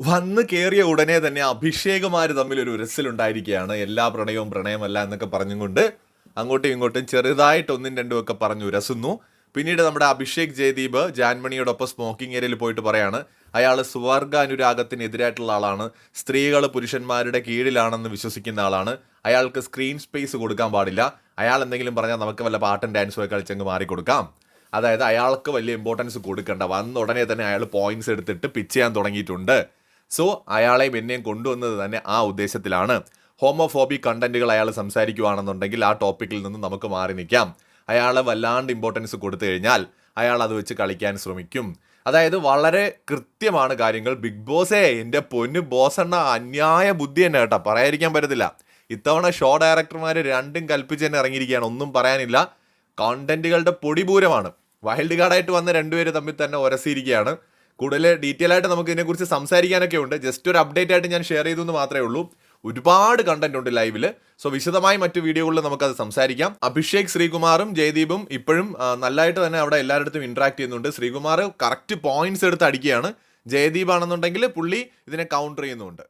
വന്ന് കയറിയ ഉടനെ തന്നെ അഭിഷേകുമാർ തമ്മിൽ ഒരു ഉരസിലുണ്ടായിരിക്കുകയാണ്. എല്ലാ പ്രണയവും പ്രണയമല്ല എന്നൊക്കെ പറഞ്ഞുകൊണ്ട് അങ്ങോട്ടും ഇങ്ങോട്ടും ചെറുതായിട്ട് ഒന്നും രണ്ടും ഒക്കെ പറഞ്ഞു ഉരസുന്നു. പിന്നീട് നമ്മുടെ അഭിഷേക് ജയദീപ് ജാൻമണിയോടൊപ്പം സ്മോക്കിംഗ് ഏരിയയിൽ പോയിട്ട് പറയാണ് അയാൾ സ്വർഗ അനുരാഗത്തിനെതിരായിട്ടുള്ള ആളാണ്. സ്ത്രീകൾ പുരുഷന്മാരുടെ കീഴിലാണെന്ന് വിശ്വസിക്കുന്ന ആളാണ്. അയാൾക്ക് സ്ക്രീൻ സ്പേസ് കൊടുക്കാൻ പാടില്ല. അയാൾ എന്തെങ്കിലും പറഞ്ഞാൽ നമുക്ക് വല്ല പാട്ടും ഡാൻസും ഒക്കെ കളിച്ചങ്ങ് മാറിക്കൊടുക്കാം. അതായത് അയാൾക്ക് വലിയ ഇമ്പോർട്ടൻസ് കൊടുക്കണ്ട. വന്ന ഉടനെ തന്നെ അയാൾ പോയിന്റ്സ് എടുത്തിട്ട് പിച്ച് ചെയ്യാൻ തുടങ്ങിയിട്ടുണ്ട്. സോ അയാളെ എന്നെയും കൊണ്ടുവന്നത് തന്നെ ആ ഉദ്ദേശത്തിലാണ്. ഹോമോഫോബിക് കണ്ടന്റുകൾ അയാൾ സംസാരിക്കുകയാണെന്നുണ്ടെങ്കിൽ ആ ടോപ്പിക്കിൽ നിന്ന് നമുക്ക് മാറി നിൽക്കാം. അയാൾ വല്ലാണ്ട് ഇമ്പോർട്ടൻസ് കൊടുത്തു കഴിഞ്ഞാൽ അയാൾ അത് വെച്ച് കളിക്കാൻ ശ്രമിക്കും. അതായത് വളരെ കൃത്യമാണ് കാര്യങ്ങൾ. ബിഗ് ബോസേ എന്റെ പൊന്നു ബോസ് എണ്ണ അന്യായ ബുദ്ധി തന്നെ കേട്ടോ. പറയാതിരിക്കാൻ പറ്റത്തില്ല. ഇത്തവണ ഷോ ഡയറക്ടർമാർ രണ്ടും കൽപ്പിച്ച് തന്നെ ഇറങ്ങിയിരിക്കുകയാണ്. ഒന്നും പറയാനില്ല. കോണ്ടന്റുകളുടെ പൊടിപൂരമാണ്. വൈൽഡ് കാർഡായിട്ട് വന്ന രണ്ടുപേര് തമ്മിൽ തന്നെ ഉരസിയിരിക്കുകയാണ് കൂടുതൽ ഡീറ്റെയിൽ ആയിട്ട് നമുക്ക് ഇതിനെക്കുറിച്ച് സംസാരിക്കാനൊക്കെ ഉണ്ട്. ജസ്റ്റ് ഒരു അപ്ഡേറ്റ് ആയിട്ട് ഞാൻ ഷെയർ ചെയ്തു എന്ന് മാത്രമേ ഉള്ളൂ. ഒരുപാട് കണ്ടന്റ് ഉണ്ട് ലൈവിൽ സോ വിശദമായി മറ്റു വീഡിയോകളിൽ നമുക്കത് സംസാരിക്കാം. അഭിഷേക് ശ്രീകുമാറും ജയദീപും ഇപ്പോഴും നല്ലതായിട്ട് തന്നെ അവിടെ എല്ലായിടത്തും ഇന്ററാക്ട് ചെയ്യുന്നുണ്ട്. ശ്രീകുമാർ കറക്റ്റ് പോയിന്റ്സ് എടുത്ത് അടിക്കുകയാണ്. ജയദീപ് ആണെന്നുണ്ടെങ്കിൽ പുള്ളി ഇതിനെ കൗണ്ടർ ചെയ്യുന്നുണ്ട്.